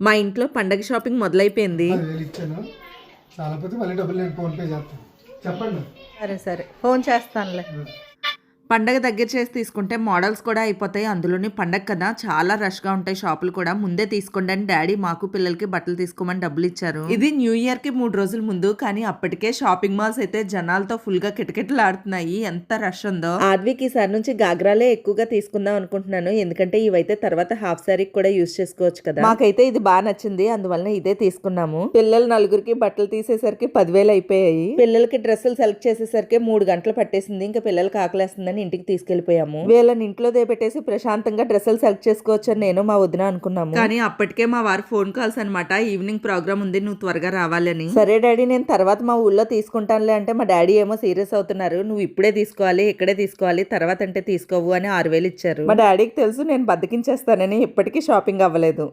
మా ఇంట్లో పండగ షాపింగ్ మొదలైపోయింది. సరే సరే. ఫోన్ చేస్తానులే. పండగ దగ్గర చేసి తీసుకుంటే మోడల్స్ కూడా అయిపోతాయి. అందులోని పండగ కదా చాలా రష్గా ఉంటాయి షాపులు కూడా. ముందే తీసుకోండి అని డాడీ మాకు పిల్లలకి బట్టలు తీసుకోమని డబ్బులు ఇచ్చారు. ఇది న్యూ ఇయర్కి మూడు రోజుల ముందు కానీ అప్పటికే షాపింగ్ మాల్స్ అయితే జనాలతో ఫుల్గా కిటకిటలాడుతున్నాయి. ఎంత రష్ ఉందో. ఆద్వికి ఈసారి నుంచి గాగ్రాలే ఎక్కువగా తీసుకుందాం అనుకుంటున్నాను. ఎందుకంటే ఇవైతే తర్వాత హాఫ్ సారీ కూడా యూస్ చేసుకోవచ్చు కదా. మాకైతే ఇది బాగా నచ్చింది. అందువల్ల ఇదే తీసుకున్నాము. పిల్లలు నలుగురికి బట్టలు తీసేసరికి పదివేలు అయిపోయాయి. పిల్లలకి డ్రెస్సులు సెలెక్ట్ చేసేసరికి మూడు గంటలు పట్టేసింది. ఇంకా పిల్లలకి ఆకలేస్తుందని ఇంటికి తీసుకెళ్ళిపోయాము వీళ్ళని ఇంట్లో దేపెట్టేసి ప్రశాంతంగా డ్రెస్సులు సెలెక్ట్ చేసుకోవచ్చు అని నేను మా వదిన అనుకున్నాము. కానీ అప్పటికే మా వారు ఫోన్ కాల్స్ అనమాట ఈవినింగ్ ప్రోగ్రామ్ ఉంది నువ్వు త్వరగా రావాలని. సరే డాడీ నేను తర్వాత మా ఊళ్ళో తీసుకుంటానులే అంటే మా డాడీ ఏమో సీరియస్ అవుతున్నారు. నువ్వు ఇప్పుడే తీసుకోవాలి ఇక్కడే తీసుకోవాలి తర్వాత అంటే తీసుకోవు అని ఆరు వేలు ఇచ్చారు. మా డాడీకి తెలుసు నేను బద్దకించేస్తానని ఇప్పటికీ షాపింగ్ అవ్వలేదు.